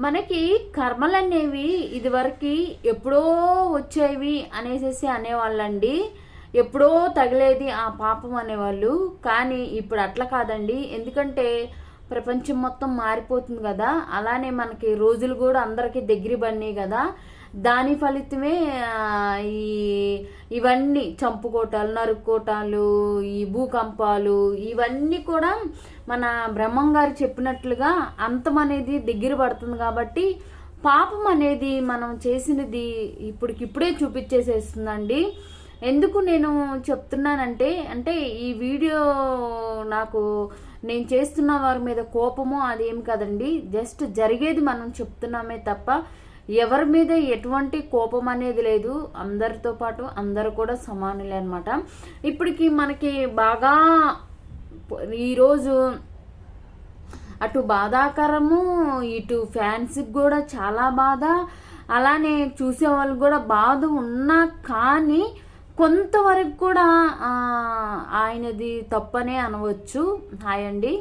మనకి కర్మలనేవి ఇదివరకు ఎప్పుడో వచ్చేవి అనేసేసి అనేవాళ్ళండి. ఎప్పుడో తగిలేది ఆ పాపం అనేవాళ్ళు. కానీ ఇప్పుడు అట్లా కాదండి. ఎందుకంటే ప్రపంచం మొత్తం మారిపోతుంది కదా. అలానే మనకి రోజులు కూడా అందరికీ దగ్గర పడినాయి కదా. దాని ఫలితమే ఈ ఇవన్నీ చంపుకోటాలు నరుక్కోటాలు ఈ భూకంపాలు ఇవన్నీ కూడా మన బ్రహ్మం గారు చెప్పినట్లుగా అంతం అనేది దగ్గర పడుతుంది కాబట్టి పాపం అనేది మనం చేసినది ఇప్పటికిప్పుడే చూపించేసేస్తుందండి. ఎందుకు నేను చెప్తున్నానంటే అంటే ఈ వీడియో నాకు నేను చేస్తున్న వారి మీద కోపమో అదేం కదండి. జస్ట్ జరిగేది మనం చెప్తున్నామే తప్ప ఎవరి మీద ఎటువంటి కోపం అనేది లేదు. అందరితో పాటు అందరు కూడా సమానులే అనమాట ఇప్పటికి మనకి బాగా ఈరోజు అటు బాధాకరము ఇటు ఫ్యాన్స్కి కూడా చాలా బాధ. అలానే చూసే వాళ్ళు కూడా బాధ ఉన్నా కానీ కొంతవరకు కూడా ఆయనది తప్పనే అనవచ్చు. హాయ్ అండి.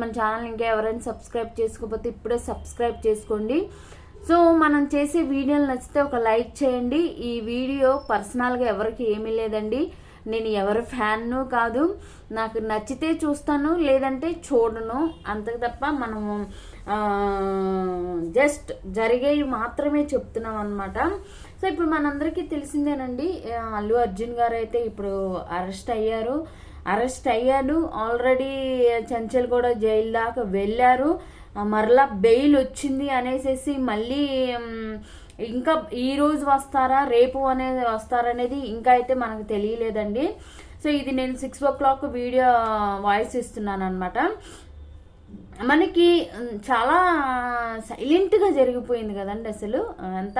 మన ఛానల్ ఇంకా ఎవరైనా సబ్స్క్రైబ్ చేసుకోకపోతే ఇప్పుడే సబ్స్క్రైబ్ చేసుకోండి. సో మనం చేసే వీడియోలు నచ్చితే ఒక లైక్ చేయండి. ఈ వీడియో పర్సనల్గా ఎవరికి ఏమీ లేదండి. నేను ఎవరి ఫ్యాన్ను కాదు. నాకు నచ్చితే చూస్తాను లేదంటే చూడను. అంతకు తప్ప మనము జస్ట్ జరిగేవి మాత్రమే చెప్తున్నాం అనమాట సో ఇప్పుడు మనందరికీ తెలిసిందేనండి అల్లు అర్జున్ గారు అయితే ఇప్పుడు అరెస్ట్ అయ్యారు. అరెస్ట్ అయ్యాడు ఆల్రెడీ చంచల్ కూడా జైలు దాకా వెళ్ళారు. మరలా బెయిల్ వచ్చింది అనేసేసి మళ్ళీ ఇంకా ఈ రోజు వస్తారా రేపు అనేది వస్తారనేది ఇంకా అయితే మనకు తెలియలేదండి. సో ఇది నేను six o'clock video voice ఇస్తున్నాను అనమాట మనకి చాలా సైలెంట్గా జరిగిపోయింది కదండి అసలు. ఎంత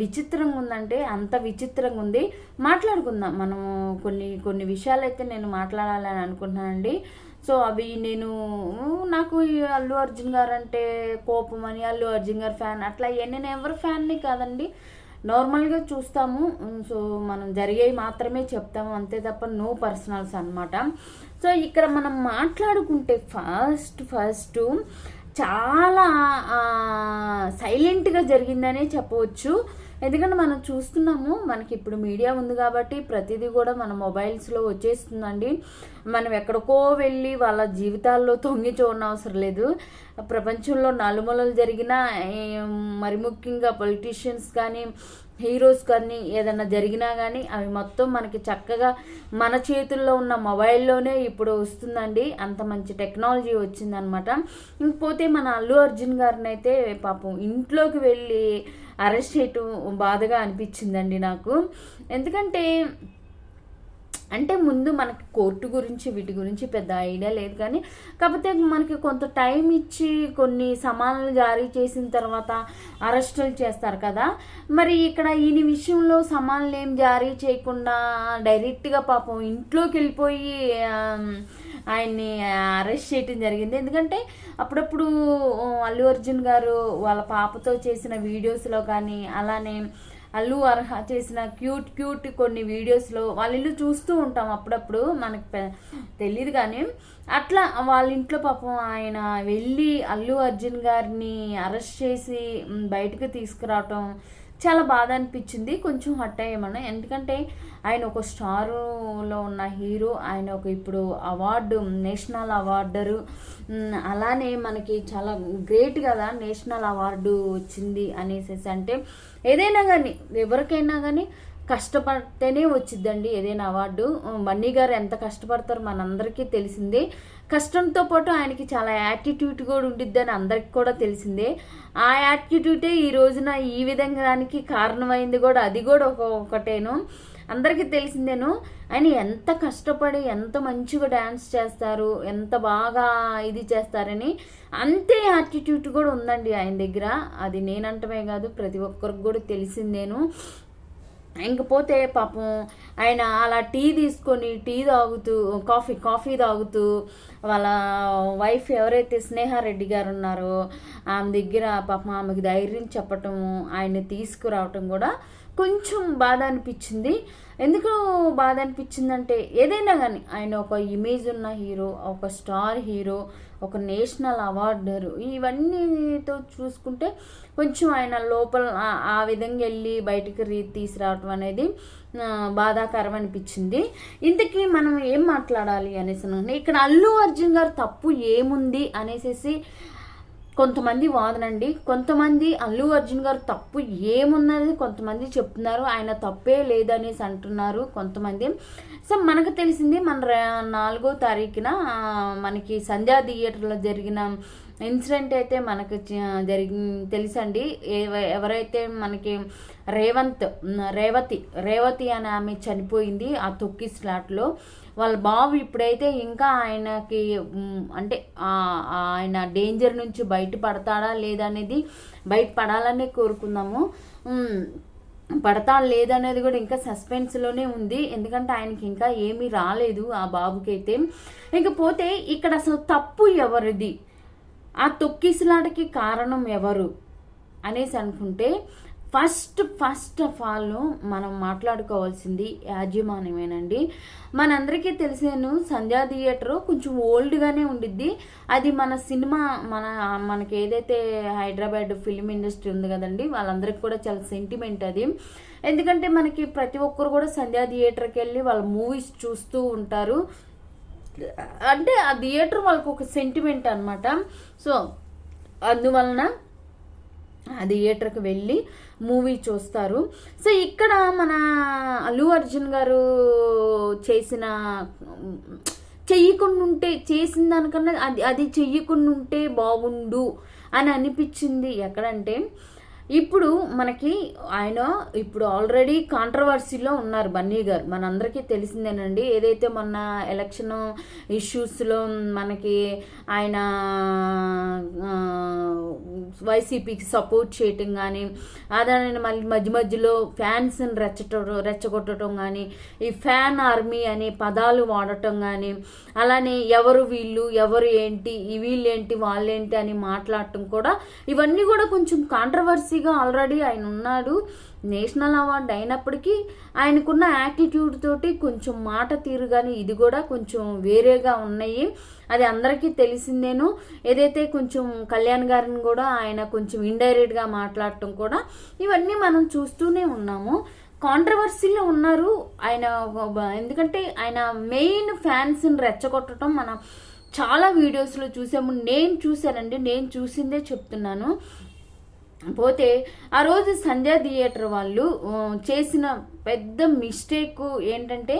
విచిత్రంగా ఉందంటే అంత విచిత్రంగా ఉంది. మాట్లాడుకుందాం. మనము కొన్ని కొన్ని విషయాలు అయితే నేను మాట్లాడాలని అనుకుంటున్నానండి. సో అవి నేను నాకు ఈ అల్లు అర్జున్ గారు అంటే కోపం అని అల్లు అర్జున్ గారు ఫ్యాన్ అట్లా ఇవన్నీ నేను ఎవరి ఫ్యాన్ని కాదండి. నార్మల్గా చూస్తాము. సో మనం జరిగేవి మాత్రమే చెప్తాము. అంతే తప్ప నో పర్సనల్స్ అనమాట సో ఇక్కడ మనం మాట్లాడుకుంటే ఫస్ట్ ఫస్ట్ చాలా సైలెంట్గా జరిగిందనే చెప్పవచ్చు. ఎందుకంటే మనం చూస్తున్నాము మనకి ఇప్పుడు మీడియా ఉంది కాబట్టి ప్రతిదీ కూడా మన మొబైల్స్లో వచ్చేస్తుందండి. మనం ఎక్కడికో వెళ్ళి వాళ్ళ జీవితాల్లో తొంగి చూడనవసరం అవసరం లేదు. ప్రపంచంలో నలుమూలలు జరిగిన మరి ముఖ్యంగా పొలిటీషియన్స్ కానీ హీరోస్ కానీ ఏదైనా జరిగినా కానీ అవి మొత్తం మనకి చక్కగా మన చేతుల్లో ఉన్న మొబైల్లోనే ఇప్పుడు వస్తుందండి. అంత మంచి టెక్నాలజీ వచ్చిందనమాట. ఇంకపోతే మన అల్లు అర్జున్ గారిని అయితే పాపం ఇంట్లోకి వెళ్ళి అరెస్ట్ చేయటం బాధగా అనిపించిందండి నాకు. ఎందుకంటే అంటే ముందు మనకి కోర్టు గురించి వీటి గురించి పెద్ద ఐడియా లేదు కానీ కాకపోతే మనకి కొంత టైం ఇచ్చి కొన్ని సమానాలు జారీ చేసిన తర్వాత అరెస్టులు చేస్తారు కదా. మరి ఇక్కడ ఈయన విషయంలో సమానాలు ఏం జారీ చేయకుండా డైరెక్ట్గా పాపం ఇంట్లోకి వెళ్ళిపోయి ఆయన్ని అరెస్ట్ చేయటం జరిగింది. ఎందుకంటే అప్పుడప్పుడు అల్లు అర్జున్ గారు వాళ్ళ పాపతో చేసిన వీడియోస్లో కానీ అలానే అల్లు అర్హ చేసిన క్యూట్ క్యూట్ కొన్ని వీడియోస్లో వాళ్ళ ఇల్లు చూస్తూ ఉంటాం అప్పుడప్పుడు. మనకు తెలియదు కానీ అట్లా వాళ్ళ ఇంట్లో పాపం ఆయన వెళ్ళి అల్లు అర్జున్ గారిని అరెస్ట్ చేసి బయటకు తీసుకురావటం చాలా బాధ అనిపించింది. కొంచెం హట్ అయ్యేమన్నా. ఎందుకంటే ఆయన ఒక స్టారులో ఉన్న హీరో ఆయన ఒక ఇప్పుడు అవార్డు నేషనల్ అవార్డరు అలానే మనకి చాలా గ్రేట్ కదా నేషనల్ అవార్డు వచ్చింది అనేసి అంటే ఏదైనా కానీ ఎవరికైనా కానీ కష్టపడితేనే వచ్చిద్దండి ఏదైనా అవార్డు. మన్నీ గారు ఎంత కష్టపడతారో మనందరికీ తెలిసిందే. కష్టంతో పాటు ఆయనకి చాలా యాటిట్యూడ్ కూడా ఉండిద్దని అందరికి కూడా తెలిసిందే. ఆ యాటిట్యూడే ఈ రోజున ఈ విధంగా దానికి కారణమైంది కూడా అది కూడా ఒక ఒకటేను. అందరికీ తెలిసిందేను. ఆయన ఎంత కష్టపడి ఎంత మంచిగా డ్యాన్స్ చేస్తారు ఎంత బాగా ఇది చేస్తారని అంతే యాటిట్యూడ్ కూడా ఉందండి ఆయన దగ్గర. అది నేనంటమే కాదు ప్రతి ఒక్కరికి కూడా తెలిసిందేను. ఇంకపోతే పాపం ఆయన అలా టీ తీసుకొని టీ తాగుతూ కాఫీ కాఫీ తాగుతూ వాళ్ళ వైఫ్ ఎవరైతే స్నేహారెడ్డి గారు ఉన్నారో ఆమె దగ్గర పాపం ఆమెకి ధైర్యం చెప్పటం ఆయన తీసుకురావటం కూడా కొంచెం బాధ అనిపించింది ఎందుకు బాధ అనిపించిందంటే ఏదైనా కానీ ఆయన ఒక ఇమేజ్ ఉన్న హీరో ఒక స్టార్ హీరో ఒక నేషనల్ అవార్డరు. ఇవన్నీతో చూసుకుంటే కొంచెం ఆయన లోపల ఆ- విధంగా వెళ్ళి బయటికి రీ తీసుకురావటం అనేది బాధాకరం అనిపించింది. ఇంతకీ మనం ఏం మాట్లాడాలి అనేసి ఇక్కడ అల్లు అర్జున్ గారు తప్పు ఏముంది అనేసి కొంతమంది వాదనండి. కొంతమంది అల్లు అర్జున్ గారు తప్పు ఏమున్నది కొంతమంది చెప్తున్నారు. ఆయన తప్పే లేదనేసి అంటున్నారు కొంతమంది. సో మనకు తెలిసింది మన నాలుగో తారీఖున మనకి సంధ్యా థియేటర్లో జరిగిన ఇన్సిడెంట్ అయితే మనకు జరిగి తెలుసండి. ఎవరైతే మనకి రేవంత్ రేవతి రేవతి అని ఆమె చనిపోయింది ఆ తొక్కి స్లాట్లో. వాళ్ళ బాబు ఇప్పుడైతే ఇంకా ఆయనకి అంటే ఆయన డేంజర్ నుంచి బయటపడతాడా లేదా అనేది బయటపడాలని కోరుకుందాము. పడతా లేదనేది కూడా ఇంకా సస్పెన్స్లోనే ఉంది. ఎందుకంటే ఆయనకి ఇంకా ఏమీ రాలేదు ఆ బాబుకైతే. ఇకపోతే ఇక్కడ అసలు తప్పు ఎవరిది? ఆ తొక్కిసలాటకి కారణం ఎవరు? అనేసి అనుకుంటే ఫస్ట్ ఫస్ట్ ఆఫ్ ఆల్ మనం మాట్లాడుకోవాల్సింది యాజమాన్యమేనండి. మనందరికీ తెలిసాను సంధ్యా థియేటర్ కొంచెం ఓల్డ్గానే ఉండిద్ది. అది మన సినిమా మన మనకి ఏదైతే హైదరాబాద్ ఫిల్మ్ ఇండస్ట్రీ ఉంది కదండి వాళ్ళందరికీ కూడా చాలా సెంటిమెంట్ అది. ఎందుకంటే మనకి ప్రతి ఒక్కరు కూడా సంధ్యా థియేటర్కి వెళ్ళి వాళ్ళ మూవీస్ చూస్తూ ఉంటారు. అంటే ఆ థియేటర్ వాళ్ళకు ఒక సెంటిమెంట్ అనమాట సో అందువలన ఆ థియేటర్కి వెళ్ళి మూవీ చూస్తారు. సో ఇక్కడ మన అల్లు అర్జున్ గారు చేసిన చెయ్యకుండా ఉంటే చేసిన దానికన్నా అది అది చెయ్యకుండా ఉంటే బాగుండు అని అనిపించింది. ఎక్కడంటే ఇప్పుడు మనకి ఆయన ఇప్పుడు ఆల్రెడీ కాంట్రవర్సీలో ఉన్నారు బన్నీ గారు. మనందరికీ తెలిసిందేనండి ఏదైతే మొన్న ఎలక్షన్ ఇష్యూస్లో మనకి ఆయన వైసీపీకి సపోర్ట్ చేయటం కానీ అదాని మళ్ళీ మధ్య మధ్యలో ఫ్యాన్స్ని రెచ్చటం రెచ్చగొట్టడం కానీ ఈ ఫ్యాన్ ఆర్మీ అనే పదాలు వాడటం కానీ అలానే ఎవరు వీళ్ళు ఎవరు ఏంటి ఈ వీళ్ళేంటి వాళ్ళేంటి అని మాట్లాడటం కూడా ఇవన్నీ కూడా కొంచెం కాంట్రవర్సీ కాంట్రవర్సీగా ఆల్రెడీ ఆయన ఉన్నాడు. నేషనల్ అవార్డు అయినప్పటికీ ఆయనకున్న యాటిట్యూడ్ తోటి కొంచెం మాట తీరు కానీ ఇది కూడా కొంచెం వేరేగా ఉన్నాయి. అది అందరికీ తెలిసిందేను. ఏదైతే కొంచెం కళ్యాణ్ గారిని కూడా ఆయన కొంచెం ఇండైరెక్ట్గా మాట్లాడటం కూడా ఇవన్నీ మనం చూస్తూనే ఉన్నాము. కాంట్రవర్సీలో ఉన్నారు. ఆయన ఎందుకంటే ఆయన మెయిన్ ఫ్యాన్స్ని రెచ్చగొట్టడం మనం చాలా వీడియోస్లో చూసాము. నేను చూశానండి. నేను చూసిందే చెప్తున్నాను. పోతే ఆ రోజు సంధ్యా థియేటర్ వాళ్ళు చేసిన పెద్ద మిస్టేక్ ఏంటంటే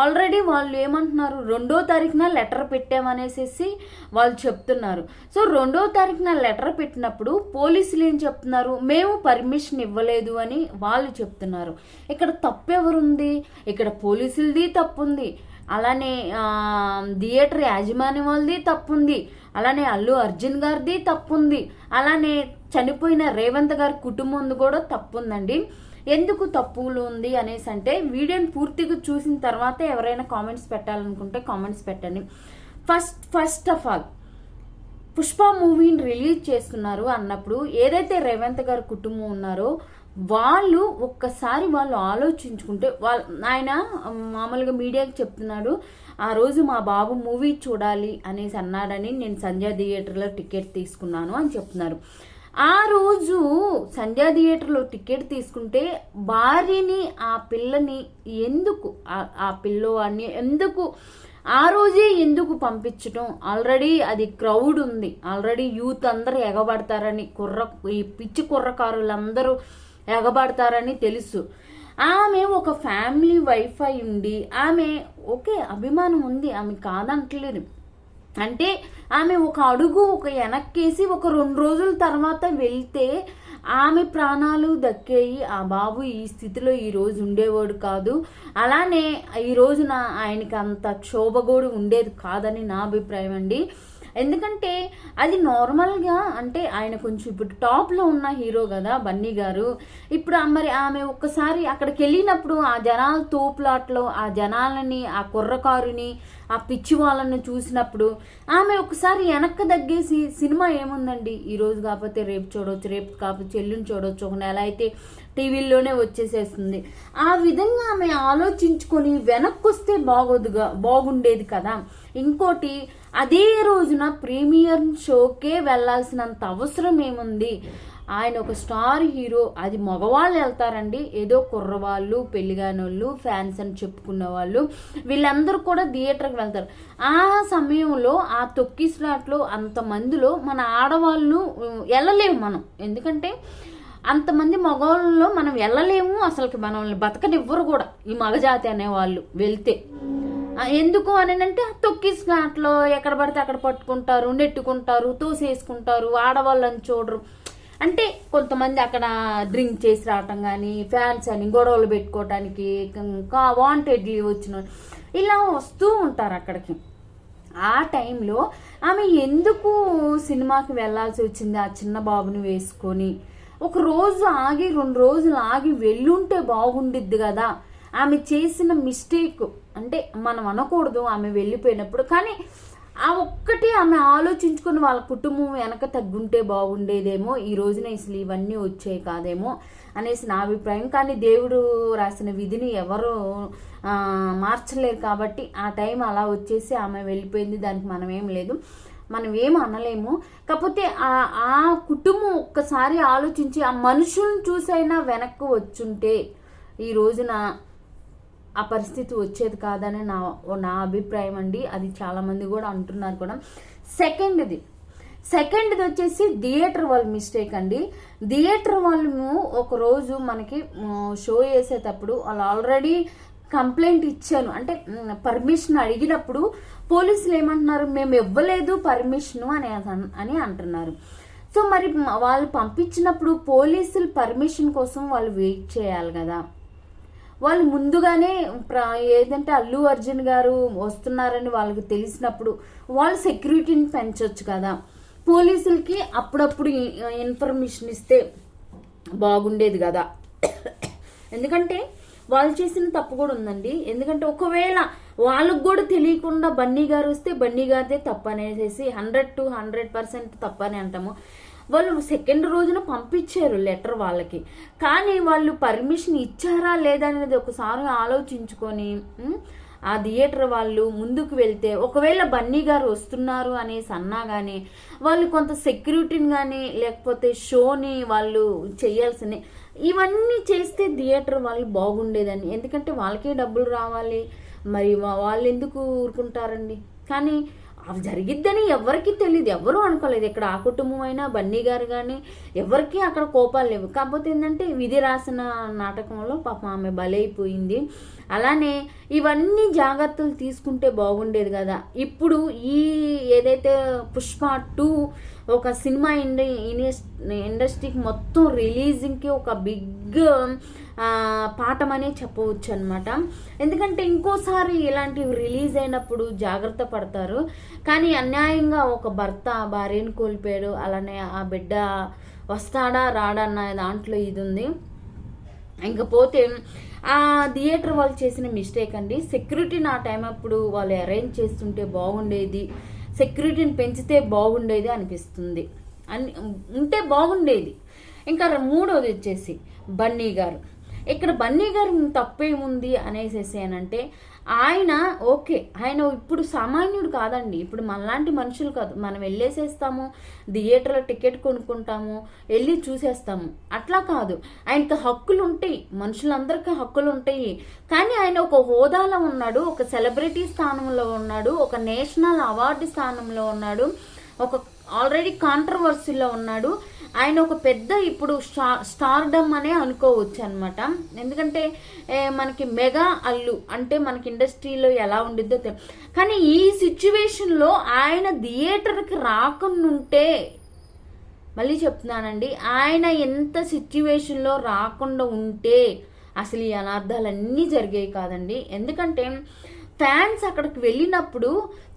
ఆల్రెడీ వాళ్ళు ఏమంటున్నారు రెండో తారీఖున లెటర్ పెట్టామనేసి వాళ్ళు చెప్తున్నారు. సో రెండో తారీఖున లెటర్ పెట్టినప్పుడు పోలీసులు ఏం చెప్తున్నారు మేము పర్మిషన్ ఇవ్వలేదు అని వాళ్ళు చెప్తున్నారు. ఇక్కడ తప్పెవరుంది? ఇక్కడ పోలీసులది తప్పుంది. అలానే థియేటర్ యాజమాన్యం వాళ్ళది తప్పుంది. అలానే అల్లు అర్జున్ గారిది తప్పుంది. అలానే చనిపోయిన రేవంత్ గారి కుటుంబం కూడా తప్పుందండి. ఎందుకు తప్పులు ఉంది అనేసి అంటే వీడియోని పూర్తిగా చూసిన తర్వాత ఎవరైనా కామెంట్స్ పెట్టాలనుకుంటే కామెంట్స్ పెట్టండి. First first of all Pushpa మూవీని రిలీజ్ చేస్తున్నారు అన్నప్పుడు ఏదైతే రేవంత్ గారి కుటుంబం ఉన్నారో వాళ్ళు ఒక్కసారి వాళ్ళు ఆలోచించుకుంటే వాళ్ళ ఆయన మామూలుగా మీడియాకి చెప్తున్నాడు ఆ రోజు మా బాబు మూవీ చూడాలి అనేసి అన్నాడని నేను సంధ్యా థియేటర్లో టికెట్ తీసుకున్నాను అని చెప్తున్నారు. ఆ రోజు సంధ్యా థియేటర్లో టికెట్ తీసుకుంటే భార్యని ఆ పిల్లని ఎందుకు ఆ- పిల్లవాడిని ఎందుకు ఆ రోజే ఎందుకు పంపించటం? ఆల్రెడీ అది క్రౌడ్ ఉంది. ఆల్రెడీ యూత్ అందరూ ఎగబడతారని కుర్ర ఈ పిచ్చి కుర్రకారులందరూ ఎగబడతారని తెలుసు. ఆమె ఒక ఫ్యామిలీ వైఫ్ అయి ఉండి ఆమె ఓకే అభిమానం ఉంది ఆమె కాదంటలేదు అంటే ఆమె ఒక అడుగు ఒక వెనక్కేసి ఒక రెండు రోజుల తర్వాత వెళ్తే ఆమె ప్రాణాలు దక్కేయి ఆ బాబు ఈ స్థితిలో ఈ రోజు ఉండేవాడు కాదు. అలానే ఈ రోజున ఆయనకి అంత క్షోభగోడు ఉండేది కాదని నా అభిప్రాయం అండి. ఎందుకంటే అది నార్మల్గా అంటే ఆయన కొంచెం ఇప్పుడు టాప్లో ఉన్న హీరో కదా బన్నీ గారు. ఇప్పుడు మరి ఆమె ఒక్కసారి అక్కడికి వెళ్ళినప్పుడు ఆ జనాల తోపులాట్లో ఆ జనాలని ఆ కుర్రకారుని ఆ పిచ్చి వాళ్ళని చూసినప్పుడు ఆమె ఒకసారి వెనక్కి తగ్గేసి సినిమా ఏముందండి? ఈరోజు కాకపోతే రేపు చూడవచ్చు రేపు కాకపోతే చెల్లుని చూడవచ్చు ఒక నెల అయితే టీవీల్లోనే వచ్చేసేస్తుంది. ఆ విధంగా ఆమె ఆలోచించుకొని వెనక్కి వస్తే బాగోదుగా బాగుండేది కదా. ఇంకోటి అదే రోజున ప్రీమియర్ షోకే వెళ్ళాల్సినంత అవసరం ఏముంది? ఆయన ఒక స్టార్ హీరో. అది మగవాళ్ళు వెళ్తారండి. ఏదో కుర్రవాళ్ళు పెళ్ళిగానోళ్ళు ఫ్యాన్స్ అని చెప్పుకున్న వాళ్ళు వీళ్ళందరూ కూడా థియేటర్కి వెళ్తారు. ఆ సమయంలో ఆ తొక్కి స్లాట్లో అంతమందిలో మన ఆడవాళ్ళు వెళ్ళలేము మనం. ఎందుకంటే అంతమంది మగవాళ్ళలో మనం వెళ్ళలేము. అసలుకి మనల్ని బతకనివ్వరు కూడా ఈ మగజాతి అనేవాళ్ళు వెళ్తే. ఎందుకు అని అంటే ఆ తొక్కి స్లాట్లో ఎక్కడ పడితే అక్కడ పట్టుకుంటారు నెట్టుకుంటారు తోసేసుకుంటారు ఆడవాళ్ళని చూడరు. అంటే కొంతమంది అక్కడ డ్రింక్ చేసి రావటం కానీ ఫ్యాన్స్ అని గొడవలు పెట్టుకోవటానికి ఇంకా వాంటెడ్లీ వచ్చిన ఇలా వస్తూ ఉంటారు అక్కడికి. ఆ టైంలో ఆమె ఎందుకు సినిమాకి వెళ్ళాల్సి వచ్చింది? ఆ చిన్న బాబుని వేసుకొని ఒక రోజు ఆగి రెండు రోజులు ఆగి వెళ్ళుంటే బాగుండిద్ది కదా. ఆమె చేసిన మిస్టేక్ అంటే మనం అనకూడదు ఆమె వెళ్ళిపోయినప్పుడు. కానీ ఆ ఒక్కటి ఆమె ఆలోచించుకుని వాళ్ళ కుటుంబం వెనక తగ్గుంటే బాగుండేదేమో ఈ రోజున అసలు ఇవన్నీ వచ్చాయి కాదేమో అనేసి నా అభిప్రాయం. కానీ దేవుడు రాసిన విధిని ఎవరు మార్చలేరు కాబట్టి ఆ టైం అలా వచ్చేసి ఆమె వెళ్ళిపోయింది దానికి మనం ఏం లేదు. మనం ఏం అనలేము. కాకపోతే ఆ ఆ కుటుంబం ఒక్కసారి ఆలోచించి ఆ మనుషులను చూసైనా వెనక్కి వచ్చుంటే ఈ రోజున ఆ పరిస్థితి వచ్చేది కాదని నా నా అభిప్రాయం అండి. అది చాలామంది కూడా అంటున్నారు కూడా. సెకండ్ది. సెకండ్ది వచ్చేసి థియేటర్ వాళ్ళ మిస్టేక్ అండి. థియేటర్ వాళ్ళు ఒకరోజు మనకి షో వేసేటప్పుడు వాళ్ళు ఆల్రెడీ కంప్లైంట్ ఇచ్చాను. అంటే పర్మిషన్ అడిగినప్పుడు పోలీసులు ఏమంటున్నారు మేము ఇవ్వలేదు పర్మిషన్ అని అని అంటున్నారు. సో మరి వాళ్ళు పంపించినప్పుడు పోలీసులు పర్మిషన్ కోసం వాళ్ళు వెయిట్ చేయాలి కదా. వాళ్ళు ముందుగానే ప్ర- ఏదంటే అల్లు అర్జున్ గారు వస్తున్నారని వాళ్ళకి తెలిసినప్పుడు వాళ్ళు సెక్యూరిటీని పెంచవచ్చు కదా. పోలీసులకి అప్పుడప్పుడు ఇన్ఫర్మేషన్ ఇస్తే బాగుండేది కదా. ఎందుకంటే వాళ్ళు చేసిన తప్పు కూడా ఉందండి. ఎందుకంటే ఒకవేళ వాళ్ళకు కూడా తెలియకుండా బన్నీ గారు వస్తే బన్నీ గారిదే తప్పు అనేసి హండ్రెడ్ టు హండ్రెడ్ పర్సెంట్ తప్పు అని అంటాము. వాళ్ళు సెకండ్ రోజున పంపించారు లెటర్ వాళ్ళకి. కానీ వాళ్ళు పర్మిషన్ ఇచ్చారా లేదా అనేది ఒకసారి ఆలోచించుకొని ఆ థియేటర్ వాళ్ళు ముందుకు వెళ్తే ఒకవేళ బన్నీ గారు వస్తున్నారు అనేసి అన్నా కానీ వాళ్ళు కొంత సెక్యూరిటీని కానీ లేకపోతే షోని వాళ్ళు చేయాల్సిన ఇవన్నీ చేస్తే థియేటర్ వాళ్ళు బాగుండేదని. ఎందుకంటే వాళ్ళకే డబ్బులు రావాలి. మరి వాళ్ళు ఎందుకు ఊరుకుంటారండి? కానీ అవి జరిగిద్దని ఎవరికి తెలియదు ఎవరూ అనుకోలేదు ఇక్కడ ఆ కుటుంబం అయినా బన్నీ గారు కానీ ఎవరికి అక్కడ కోపాలు లేవు. కాకపోతే ఏంటంటే విధి రాసిన నాటకంలో పాపం ఆమె బలైపోయింది. అలానే ఇవన్నీ జాగ్రత్తలు తీసుకుంటే బాగుండేది కదా. ఇప్పుడు ఈ ఏదైతే పుష్ప టూ ఒక సినిమా ఇండ ఇండస్ట్రీకి మొత్తం రిలీజింగ్కి ఒక బిగ్ పాఠం అనే చెప్పవచ్చు అనమాట ఎందుకంటే ఇంకోసారి ఇలాంటివి రిలీజ్ అయినప్పుడు జాగ్రత్త పడతారు. కానీ అన్యాయంగా ఒక భర్త భార్యను కోల్పోయాడు. అలానే ఆ బిడ్డ వస్తాడా రాడా అన్న దాంట్లో ఇది ఉంది. ఇంకపోతే ఆ థియేటర్ వాళ్ళు చేసిన మిస్టేక్ అండి. సెక్యూరిటీని ఆ టైం అప్పుడు వాళ్ళు అరేంజ్ చేస్తుంటే బాగుండేది. సెక్యూరిటీని పెంచితే బాగుండేది అనిపిస్తుంది. అని ఉంటే బాగుండేది. ఇంకా మూడోది వచ్చేసి బన్నీ గారు. ఇక్కడ బన్నీ గారు తప్పేముంది అనేసేసి అంటే ఆయన ఓకే ఆయన ఇప్పుడు సామాన్యుడు కాదండి. ఇప్పుడు మనలాంటి మనుషులు కాదు. మనం వెళ్ళేసేస్తాము థియేటర్లో టికెట్ కొనుక్కుంటాము వెళ్ళి చూసేస్తాము. అట్లా కాదు. ఆయనకి హక్కులు ఉంటాయి మనుషులందరికీ హక్కులు ఉంటాయి కానీ ఆయన ఒక హోదాలో ఉన్నాడు ఒక సెలబ్రిటీ స్థానంలో ఉన్నాడు ఒక నేషనల్ అవార్డు స్థానంలో ఉన్నాడు ఒక ఆల్రెడీ కాంట్రవర్సీలో ఉన్నాడు. ఆయన ఒక పెద్ద ఇప్పుడు స్టార్డమ్ అనే అనుకోవచ్చు అనమాట ఎందుకంటే మనకి మెగా అల్లు అంటే మనకి ఇండస్ట్రీలో ఎలా ఉండిద్దో తెలియదు కానీ ఈ సిచ్యువేషన్లో ఆయన థియేటర్కి రాకుండా మళ్ళీ చెప్తున్నానండి ఆయన ఎంత సిచ్యువేషన్లో రాకుండా ఉంటే అసలు ఈ అనార్థాలన్నీ జరిగాయి కాదండి. ఎందుకంటే ఫ్యాన్స్ అక్కడికి వెళ్ళినప్పుడు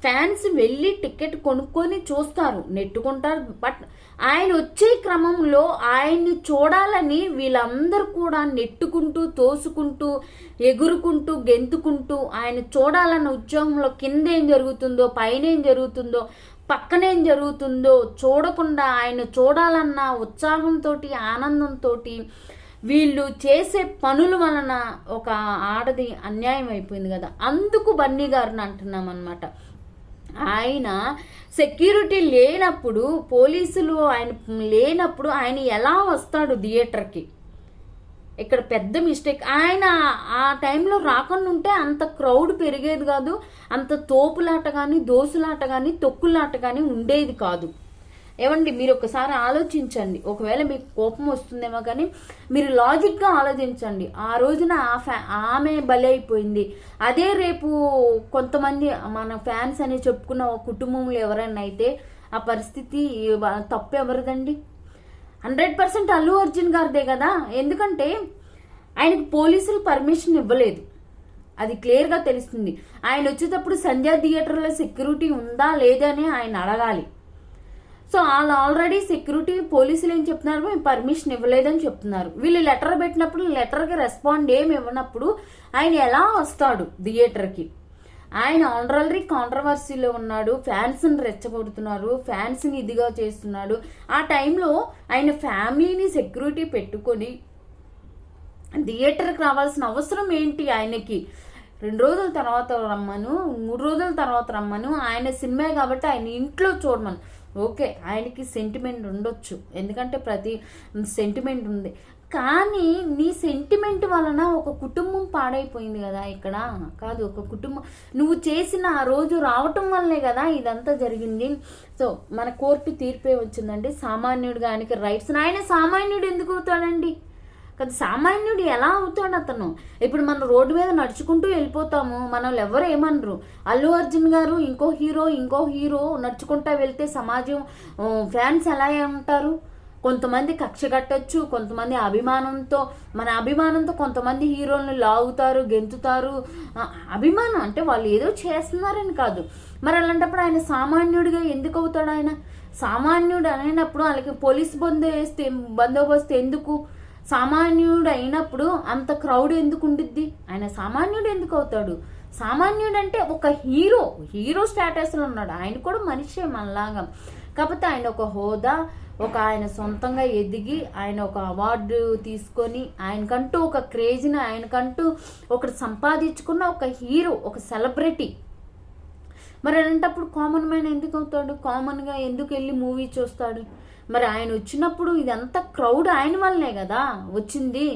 ఫ్యాన్స్ వెళ్ళి టికెట్ కొనుక్కొని చూస్తారు నెట్టుకుంటారు. బట్ ఆయన వచ్చే క్రమంలో ఆయన్ని చూడాలని వీళ్ళందరూ కూడా నెట్టుకుంటూ తోసుకుంటూ ఎగురుకుంటూ గెంతుకుంటూ ఆయన చూడాలన్న ఉద్యోగంలో కింద ఏం జరుగుతుందో పైన ఏం జరుగుతుందో పక్కనేం జరుగుతుందో చూడకుండా ఆయన చూడాలన్న ఉత్సాహంతో ఆనందంతో వీళ్ళు చేసే పనుల వలన ఒక ఆడది అన్యాయం అయిపోయింది కదా. అందుకు బన్నీ గారిని అంటున్నాం అనమాట ఆయన సెక్యూరిటీ లేనప్పుడు పోలీసులు ఆయన లేనప్పుడు ఆయన ఎలా వస్తాడు థియేటర్కి? ఇక్కడ పెద్ద మిస్టేక్. ఆయన ఆ టైంలో రాకుండా ఉంటే అంత క్రౌడ్ పెరిగేది కాదు. అంత తోపులాట కానీ దోసులాట కానీ తొక్కులాట కానీ ఉండేది కాదు. ఏమండి మీరు ఒకసారి ఆలోచించండి. ఒకవేళ మీకు కోపం వస్తుందేమో కానీ మీరు లాజిక్గా ఆలోచించండి. ఆ రోజున ఆ ఫ్యా ఆమె బలి అయిపోయింది. అదే రేపు కొంతమంది మన ఫ్యాన్స్ అని చెప్పుకున్న కుటుంబంలో ఎవరైనా అయితే ఆ పరిస్థితి తప్పు ఎవరిదండి? హండ్రెడ్ పర్సెంట్ అల్లు అర్జున్ గారిదే కదా. ఎందుకంటే ఆయనకు పోలీసులు పర్మిషన్ ఇవ్వలేదు. అది క్లియర్గా తెలుస్తుంది. ఆయన వచ్చేటప్పుడు సంధ్యా థియేటర్లో సెక్యూరిటీ ఉందా లేదా అని ఆయన అడగాలి. సో వాళ్ళు ఆల్రెడీ సెక్యూరిటీ పోలీసులు ఏం చెప్తున్నారు? మేము పర్మిషన్ ఇవ్వలేదని చెప్తున్నారు. వీళ్ళు లెటర్ పెట్టినప్పుడు లెటర్కి రెస్పాండ్ ఏమి ఇవ్వనప్పుడు ఆయన ఎలా వస్తాడు థియేటర్కి ఆయన ఆల్రెడీ కాంట్రవర్సీలో ఉన్నాడు ఫ్యాన్స్ని రెచ్చగొడుతున్నారు ఫ్యాన్స్ని ఇదిగా చేస్తున్నాడు. ఆ టైంలో ఆయన ఫ్యామిలీని సెక్యూరిటీ పెట్టుకొని థియేటర్కి రావాల్సిన అవసరం ఏంటి ఆయనకి? రెండు రోజుల తర్వాత రమ్మను మూడు రోజుల తర్వాత రమ్మను ఆయన సినిమా కాబట్టి ఆయన ఇంట్లో చూడమను. ఓకే ఆయనకి సెంటిమెంట్ ఉండొచ్చు. ఎందుకంటే ప్రతి సెంటిమెంట్ ఉంది. కానీ నీ సెంటిమెంట్ వలన ఒక కుటుంబం పాడైపోయింది కదా ఇక్కడ. కాదు ఒక కుటుంబం. నువ్వు చేసిన ఆ రోజు రావటం వల్లే కదా ఇదంతా జరిగింది. సో మన కోర్టు తీర్పే వచ్చిందండి. సామాన్యుడు ఆయనకి రైట్స్ ఆయన సామాన్యుడు ఎందుకు అవుతాడండి? కదా సామాన్యుడు ఎలా అవుతాడు అతను? ఇప్పుడు మనం రోడ్డు మీద నడుచుకుంటూ వెళ్ళిపోతాము మనల్ని ఎవరు ఏమనరు. అల్లు అర్జున్ గారు ఇంకో హీరో ఇంకో హీరో నడుచుకుంటా వెళ్తే సమాజం ఫ్యాన్స్ ఎలా ఉంటారు? కొంతమంది కక్ష కట్టచ్చు కొంతమంది అభిమానంతో మన అభిమానంతో కొంతమంది హీరోలను లాగుతారు గెంతుతారు. అభిమానం అంటే వాళ్ళు ఏదో చేస్తున్నారని కాదు. మరి అలాంటప్పుడు ఆయన సామాన్యుడిగా ఎందుకు అవుతాడు ఆయన? సామాన్యుడు అనేటప్పుడు వాళ్ళకి పోలీస్ బందోబస్తు బందోబస్తు ఎందుకు? సామాన్యుడు అయినప్పుడు అంత క్రౌడ్ ఎందుకు ఉండిద్ది? ఆయన సామాన్యుడు ఎందుకు అవుతాడు? సామాన్యుడు అంటే ఒక హీరో హీరో స్టేటస్లో ఉన్నాడు. ఆయన కూడా మనిషే మనలాగా. కాకపోతే ఆయన ఒక హోదా ఒక ఆయన సొంతంగా ఎదిగి ఆయన ఒక అవార్డు తీసుకొని ఆయనకంటూ ఒక క్రేజ్ని ఆయనకంటూ ఒకటి సంపాదించుకున్న ఒక హీరో ఒక సెలబ్రిటీ. మరి అలాంటప్పుడు కామన్ మ్యాన్ ఎందుకు అవుతాడు? కామన్గా ఎందుకు వెళ్ళి మూవీ చూస్తాడు? మరి ఆయన వచ్చినప్పుడు ఇదంతా క్రౌడ్ ఆయన వల్లనే కదా వచ్చింది.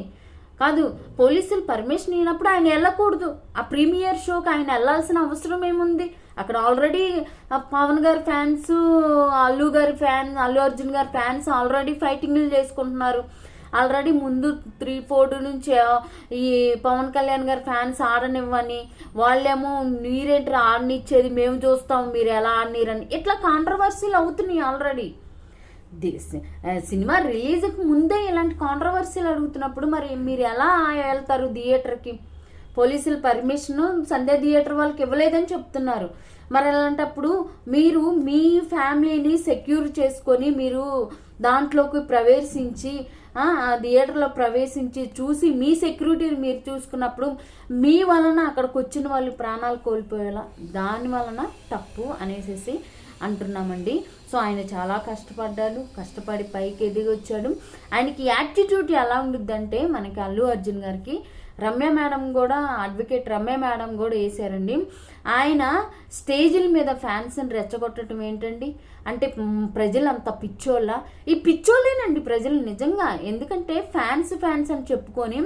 కాదు పోలీసులు పర్మిషన్ ఇవ్వనప్పుడు ఆయన వెళ్ళకూడదు. ఆ ప్రీమియర్ షోకి ఆయన వెళ్ళాల్సిన అవసరం ఏముంది? అక్కడ ఆల్రెడీ పవన్ గారి ఫ్యాన్స్ అల్లు గారి ఫ్యాన్ అల్లు అర్జున్ గారి ఫ్యాన్స్ ఆల్రెడీ ఫైటింగ్లు చేసుకుంటున్నారు. ఆల్రెడీ ముందు త్రీ ఫోర్ నుంచి ఈ పవన్ కళ్యాణ్ గారి ఫ్యాన్స్ ఆడనివ్వని వాళ్ళేమో మీరేంటి ఆడనిచ్చేది? మేము చూస్తాం మీరు ఎలా ఆడనీరని ఇట్లా కాంట్రవర్సీలు అవుతున్నాయి ఆల్రెడీ. సినిమా రిలీజ్కి ముందే ఇలాంటి కాంట్రవర్సీలు అడుగుతున్నప్పుడు మరి మీరు ఎలా వెళ్తారు థియేటర్కి? పోలీసులు పర్మిషన్ సండే థియేటర్ వాళ్ళకి ఇవ్వలేదని చెప్తున్నారు. మరి అలాంటప్పుడు మీరు మీ ఫ్యామిలీని సెక్యూర్ చేసుకొని మీరు దాంట్లోకి ప్రవేశించి ఆ థియేటర్లో ప్రవేశించి చూసి మీ సెక్యూరిటీని మీరు చూసుకున్నప్పుడు మీ వలన అక్కడికి వచ్చిన వాళ్ళు ప్రాణాలు కోల్పోయేలా? దాని వలన తప్పు అనేసి అంటున్నామండి. సో ఆయన చాలా కష్టపడ్డాడు కష్టపడి పైకి ఎదిగి వచ్చాడు ఆయనకి యాటిట్యూడ్ ఎలా ఉండిద్దంటే మనకి అల్లు అర్జున్ గారికి రమ్య మేడం కూడా అడ్వకేట్ రమ్య మేడం కూడా వేశారండి. ఆయన స్టేజీల మీద ఫ్యాన్స్ని రెచ్చగొట్టడం ఏంటండి? అంటే ప్రజలంత పిచ్చోళ్ళ? ఈ పిచ్చోళ్ళేనండి ప్రజలు నిజంగా. ఎందుకంటే ఫ్యాన్స్ ఫ్యాన్స్ అని చెప్పుకొని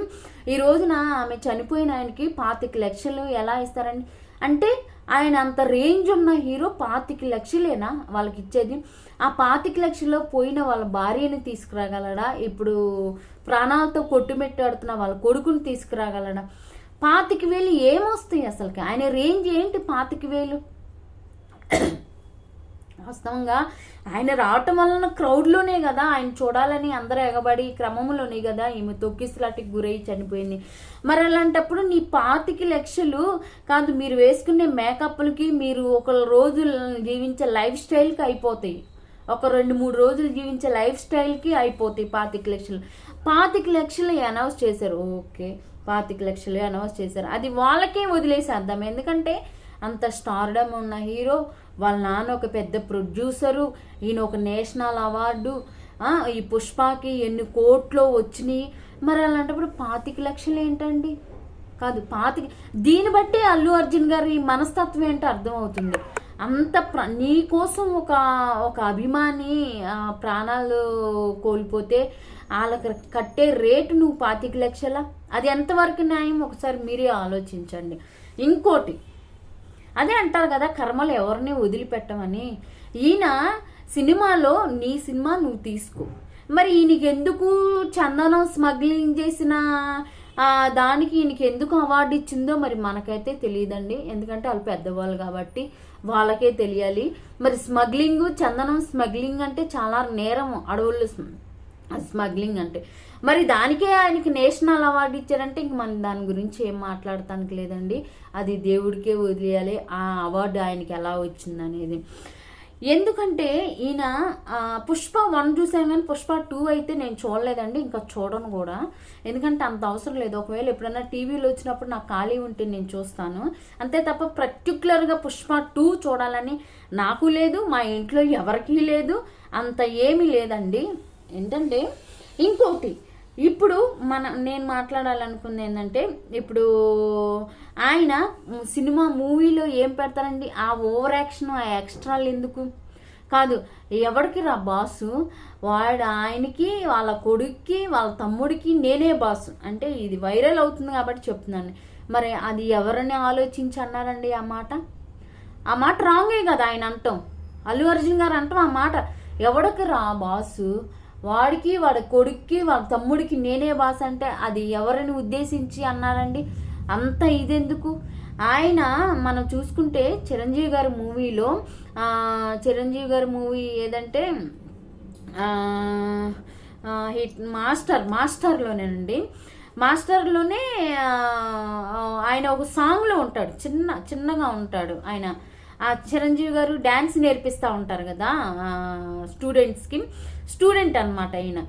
ఈ రోజున ఆమె చనిపోయిన ఆయనకి పాతిక లక్షలు ఎలా ఇస్తారండి? అంటే ఆయన అంత రేంజ్ ఉన్న హీరో పాతిక లక్షలేనా వాళ్ళకి ఇచ్చేది? ఆ పాతిక లక్షల్లో పోయిన వాళ్ళ భార్యని తీసుకురాగలడా? ఇప్పుడు ప్రాణాలతో కొట్టుమెట్టాడుతున్న వాళ్ళ కొడుకుని తీసుకురాగలడా? పాతిక వేలు ఏమొస్తాయి అసలుకి? ఆయన రేంజ్ ఏంటి పాతిక వేలు? వాస్తవంగా ఆయన రావటం వలన క్రౌడ్లోనే కదా ఆయన చూడాలని అందరూ ఎగబడి క్రమంలోనే కదా ఈమె తొక్కిసలాటికి గురై చనిపోయింది. మరి అలాంటప్పుడు నీ పాతికి లక్షలు కాదు మీరు వేసుకునే మేకప్లకి మీరు ఒక రోజు జీవించే లైఫ్ స్టైల్కి అయిపోతాయి. ఒక రెండు మూడు రోజులు జీవించే లైఫ్ స్టైల్కి అయిపోతాయి పాతిక లక్షలు. పాతిక లక్షలు అనౌన్స్ చేశారు. ఓకే పాతిక లక్షలు అనౌన్స్ చేశారు. అది వాళ్ళకే వదిలేసేద్దాం. ఎందుకంటే అంత స్టార్డమ్ ఉన్న హీరో వాళ్ళ నాన్న ఒక పెద్ద ప్రొడ్యూసరు ఈయన ఒక నేషనల్ అవార్డు ఈ పుష్పకి ఎన్ని కోట్లు వచ్చినాయి. మరి అలాంటప్పుడు పాతిక లక్షలు ఏంటండి? కాదు పాతిక దీన్ని బట్టి అల్లు అర్జున్ గారి మనస్తత్వం ఏంటో అర్థమవుతుంది. అంత ప్ర నీ కోసం ఒక ఒక అభిమాని ప్రాణాలు కోల్పోతే వాళ్ళకి కట్టే రేటు నువ్వు పాతిక లక్షల? అది ఎంతవరకు న్యాయం? ఒకసారి మీరే ఆలోచించండి. ఇంకోటి అదే అంటారు కదా కర్మలు ఎవరిని వదిలిపెట్టమని ఈయన సినిమాలో నీ సినిమా నువ్వు తీసుకో. మరి ఈయనకి ఎందుకు చందనం స్మగ్లింగ్ చేసిన దానికి ఈయనకి ఎందుకు అవార్డు ఇచ్చిందో మరి మనకైతే తెలియదండి. ఎందుకంటే వాళ్ళు పెద్దవాళ్ళు కాబట్టి వాళ్ళకే తెలియాలి. మరి స్మగ్లింగ్ చందనం స్మగ్లింగ్ అంటే చాలా నేరం అడవుల్లో స్మగ్లింగ్ అంటే. మరి దానికే ఆయనకి నేషనల్ అవార్డు ఇచ్చారంటే ఇంక మనం దాని గురించి ఏం మాట్లాడటానికి లేదండి. అది దేవుడికే వదిలేయాలి. ఆ అవార్డు ఆయనకి ఎలా వచ్చింది అనేది ఎందుకంటే ఈయన పుష్ప వన్ చూసాను కానీ పుష్ప టూ అయితే నేను చూడలేదండి. ఇంకా చూడను కూడా. ఎందుకంటే అంత అవసరం లేదు. ఒకవేళ ఎప్పుడైనా టీవీలో వచ్చినప్పుడు నాకు ఖాళీ ఉంటే నేను చూస్తాను. అంతే తప్ప పర్టికులర్గా పుష్ప టూ చూడాలని నాకు లేదు. మా ఇంట్లో ఎవరికీ లేదు. అంత ఏమీ లేదండి. ఏంటంటే ఇంకోటి ఇప్పుడు మన నేను మాట్లాడాలనుకుంది ఏంటంటే ఇప్పుడు ఆయన సినిమా మూవీలో ఏం పెడతారండి? ఆ ఓవర్ యాక్షన్ ఆ ఎక్స్ట్రాలు ఎందుకు? కాదు ఎవరికి రా బాసు? వాడు ఆయనకి వాళ్ళ కొడుక్కి వాళ్ళ తమ్ముడికి నేనే బాసు. అంటే ఇది వైరల్ అవుతుంది కాబట్టి చెప్తున్నాను. మరి అది ఎవరిని ఆలోచించి అన్నారండి ఆ మాట? ఆ మాట రాంగే కదా ఆయన అంటాం. అల్లు అర్జున్ గారు అంటాం ఆ మాట. ఎవడికి రా బాసు? వాడికి వాడి కొడుక్కి వాడి తమ్ముడికి నేనే బాస్ అంటే అది ఎవరిని ఉద్దేశించి అన్నారండి? అంత ఇదెందుకు? ఆయన మనం చూసుకుంటే చిరంజీవి గారి మూవీలో చిరంజీవి గారి మూవీ ఏదంటే హిట్ మాస్టర్ మాస్టర్లోనేనండి. మాస్టర్లోనే ఆయన ఒక సాంగ్లో ఉంటాడు చిన్న చిన్నగా ఉంటాడు ఆయన. చిరంజీవి గారు డ్యాన్స్ నేర్పిస్తూ ఉంటారు కదా స్టూడెంట్స్కి స్టూడెంట్ అనమాట ఆయన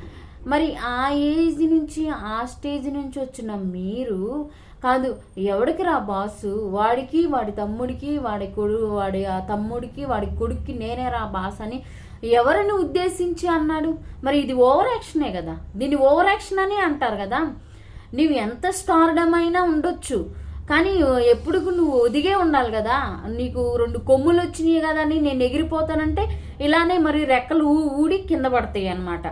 మరి ఆ ఏజ్ నుంచి ఆ స్టేజ్ నుంచి వచ్చిన మీరు కాదు ఎవడికి రా బాసు? వాడికి వాడి తమ్ముడికి వాడి కొడు వాడి ఆ తమ్ముడికి వాడి కొడుక్కి నేనే రా బాస్ అని ఎవరిని ఉద్దేశించి అన్నాడు? మరి ఇది ఓవర్ యాక్షనే కదా. దీన్ని ఓవర్ యాక్షన్ అని అంటారు కదా. నీవు ఎంత స్టార్డమ్ అయినా ఉండొచ్చు. కానీ ఎప్పుడు నువ్వు ఒదిగే ఉండాలి కదా. నీకు రెండు కొమ్ములు వచ్చినాయి కదా అని నేను ఎగిరిపోతానంటే ఇలానే మరి రెక్కలు ఊ- ఊడి కింద పడతాయి అన్నమాట.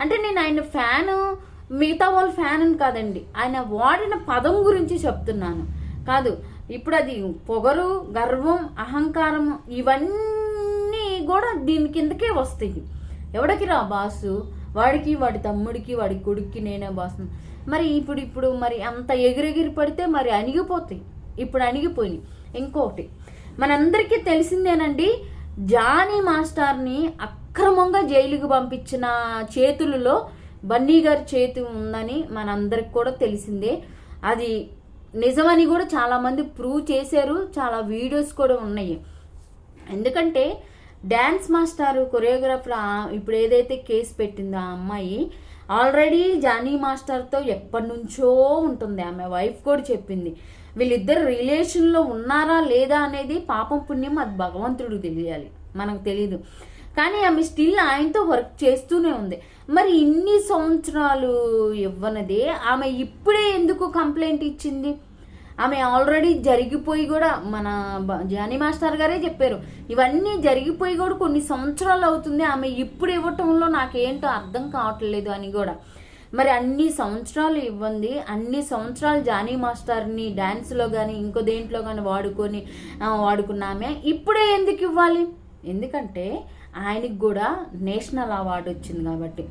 అంటే నేను ఆయన ఫ్యాను మిగతా వాళ్ళ ఫ్యాన్ అని కాదండి. ఆయన వాడిన పదం గురించి చెప్తున్నాను. కాదు ఇప్పుడు అది పొగరు గర్వం అహంకారం ఇవన్నీ కూడా దీని కిందకే వస్తాయి. ఎవడికి రా బాసు? వాడికి వాడి తమ్ముడికి వాడి కొడుక్కి నేనే బాసు మరి ఇప్పుడు ఇప్పుడు మరి అంత ఎగిరెగిరి పడితే మరి అణిగిపోతాయి. ఇప్పుడు అణిగిపోయినాయి. ఇంకొకటి మనందరికీ తెలిసిందేనండి జానీ మాస్టర్ని అక్రమంగా జైలుకి పంపించిన చేతులలో బన్నీ గారి చేతి ఉందని మనందరికి కూడా తెలిసిందే. అది నిజమని కూడా చాలామంది ప్రూవ్ చేశారు చాలా వీడియోస్ కూడా ఉన్నాయి. ఎందుకంటే డ్యాన్స్ మాస్టర్ కొరియోగ్రాఫర్ ఇప్పుడు ఏదైతే కేసు పెట్టిందో ఆ అమ్మాయి ఆల్రెడీ జానీ మాస్టర్తో ఎప్పటి నుంచో ఉంటుంది. ఆమె వైఫ్ కూడా చెప్పింది. వీళ్ళిద్దరు రిలేషన్లో ఉన్నారా లేదా అనేది పాపం పుణ్యం అది భగవంతుడు తెలియాలి. మనకు తెలియదు కానీ ఆమె స్టిల్ ఆయనతో వర్క్ చేస్తూనే ఉంది. మరి ఇన్ని సంవత్సరాలు ఇవ్వనదే? ఆమె ఇప్పుడే ఎందుకు కంప్లైంట్ ఇచ్చింది? ఆమె ఆల్రెడీ జరిగిపోయి కూడా మన జానీ మాస్టర్ గారే చెప్పారు. ఇవన్నీ జరిగిపోయి కూడా కొన్ని సంవత్సరాలు అవుతుంది. ఆమె ఇప్పుడు ఇవ్వటంలో నాకేంటో అర్థం కావట్లేదు అని కూడా. మరి అన్ని సంవత్సరాలు ఇవ్వండి. అన్ని సంవత్సరాలు జానీ మాస్టర్ని డ్యాన్స్లో కానీ ఇంకో దేంట్లో కానీ వాడుకొని వాడుకున్నామే. ఇప్పుడే ఎందుకు ఇవ్వాలి? ఎందుకంటే ఆయనకి కూడా నేషనల్ అవార్డు వచ్చింది కాబట్టి.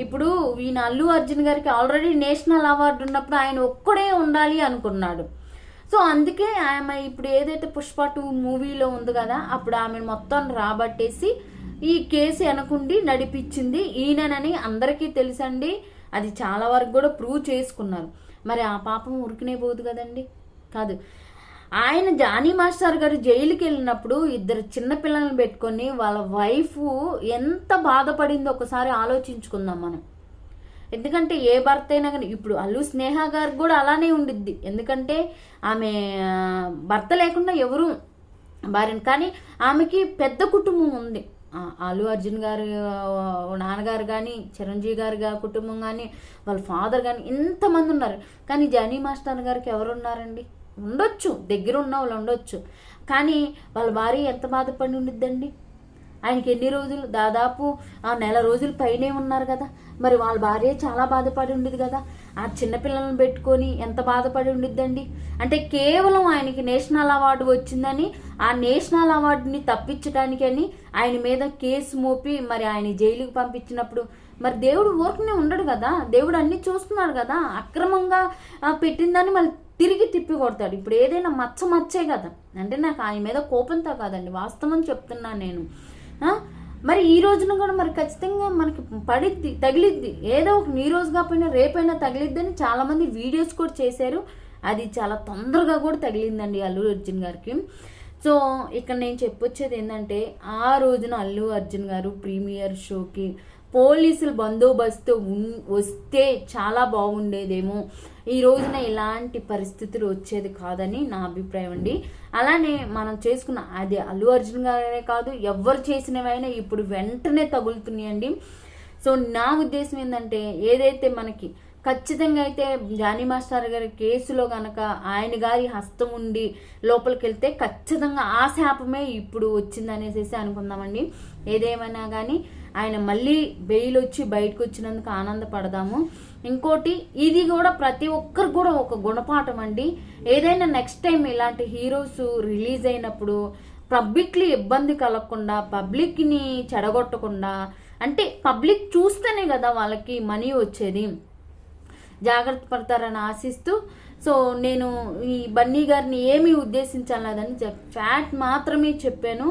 ఇప్పుడు ఈయన అల్లు అర్జున్ గారికి ఆల్రెడీ నేషనల్ అవార్డు ఉన్నప్పుడు ఆయన ఒక్కడే ఉండాలి అనుకున్నాడు. సో అందుకే ఆమె ఇప్పుడు ఏదైతే పుష్ప టూ మూవీలో ఉంది కదా అప్పుడు ఆమె మొత్తం రాబట్టేసి ఈ కేసు వెనకుండి నడిపించింది ఈయననని అందరికీ తెలుసండి. అది చాలా వరకు కూడా ప్రూవ్ చేసుకున్నారు. మరి ఆ పాపం ఉరికినే పోదు కదండి. కాదు. ఆయన జానీ మాస్టర్ గారు జైలుకి వెళ్ళినప్పుడు ఇద్దరు చిన్నపిల్లల్ని పెట్టుకొని వాళ్ళ వైఫ్ ఎంత బాధపడిందో ఒకసారి ఆలోచించుకుందాం మనం. ఎందుకంటే ఏ భర్త అయినా కానీ ఇప్పుడు అల్లు స్నేహ గారికి కూడా అలానే ఉండిద్ది. ఎందుకంటే ఆమె భర్త లేకుండా ఎవరు భార్యను కానీ ఆమెకి పెద్ద కుటుంబం ఉంది. అల్లు అర్జున్ గారు నాన్నగారు కానీ చిరంజీవి గారు కుటుంబం కానీ వాళ్ళ ఫాదర్ కానీ ఇంతమంది ఉన్నారు. కానీ జానీ మాస్టర్ గారికి ఎవరు ఉన్నారండి ఉండొచ్చు. దగ్గర ఉన్న వాళ్ళు ఉండొచ్చు. కానీ వాళ్ళ భార్య ఎంత బాధపడి ఉండిద్దండి? ఆయనకి ఎన్ని రోజులు? దాదాపు ఆ నెల రోజుల పైనే ఉన్నారు కదా. మరి వాళ్ళ భార్య చాలా బాధపడి ఉండేది కదా. ఆ చిన్నపిల్లలను పెట్టుకొని ఎంత బాధపడి ఉండిద్దండి? అంటే కేవలం ఆయనకి నేషనల్ అవార్డు వచ్చిందని ఆ నేషనల్ అవార్డుని తప్పించడానికి అని ఆయన మీద కేసు మోపి మరి ఆయన జైలుకి పంపించినప్పుడు మరి దేవుడు ఊరికనే ఉండడు కదా. దేవుడు అన్ని చూస్తున్నాడు కదా. అక్రమంగా పెట్టిందని మళ్ళీ తిరిగి తిప్పి కొడతాడు. ఇప్పుడు ఏదైనా మచ్చ మచ్చే కదా. అంటే నాకు ఆయన మీద కోపంతో కాదండి వాస్తవం చెప్తున్నాను నేను. మరి ఈ రోజున కూడా మరి ఖచ్చితంగా మనకి పడిద్ది తగిలిద్ది. ఏదో ఒక ఈ రోజు కాకపోయినా రేపైనా తగిలిద్ది అని చాలామంది వీడియోస్ కూడా చేశారు. అది చాలా తొందరగా కూడా తగిలిందండి అల్లు అర్జున్ గారికి. సో ఇక్కడ నేను చెప్పొచ్చేది ఏంటంటే ఆ రోజున అల్లు అర్జున్ గారు ప్రీమియర్ షోకి పోలీసుల బందోబస్తు వస్తే చాలా బాగుండేదేమో. ఈ రోజున ఇలాంటి పరిస్థితులు వచ్చేది కాదని నా అభిప్రాయం అండి. అలానే మనం చేసుకున్న అది అల్లు అర్జున్ గారే కాదు ఎవరు చేసినవైనా ఇప్పుడు వెంటనే తగులుతున్నాయండి. సో నా ఉద్దేశం ఏంటంటే ఏదైతే మనకి ఖచ్చితంగా అయితే జానీ మాస్టర్ గారి కేసులో కనుక ఆయన గారి హస్తం ఉండి లోపలికి వెళ్తే ఖచ్చితంగా ఆ శాపమే ఇప్పుడు వచ్చిందనేసి అనుకుందామండి. ఏదేమైనా కానీ ఆయన మళ్ళీ బెయిల్ వచ్చి బయటకు వచ్చినందుకు ఆనందపడదాము. ఇంకోటి ఇది కూడా ప్రతి ఒక్కరు కూడా ఒక గుణపాఠం అండి. ఏదైనా నెక్స్ట్ టైం ఇలాంటి హీరోస్ రిలీజ్ అయినప్పుడు పబ్లిక్లీ ఇబ్బంది కలగకుండా పబ్లిక్ని చెడగొట్టకుండా అంటే పబ్లిక్ చూస్తేనే కదా వాళ్ళకి మనీ వచ్చేది. జాగ్రత్త పడతారని ఆశిస్తూ సో నేను ఈ బన్నీ గారిని ఏమీ ఉద్దేశించలేదని ఫ్యాట్ మాత్రమే చెప్పాను.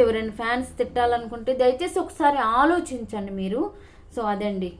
ఎవరైనా ఫ్యాన్స్ తిట్టాలనుకుంటే దయచేసి ఒకసారి ఆలోచించండి మీరు. సో అదండి.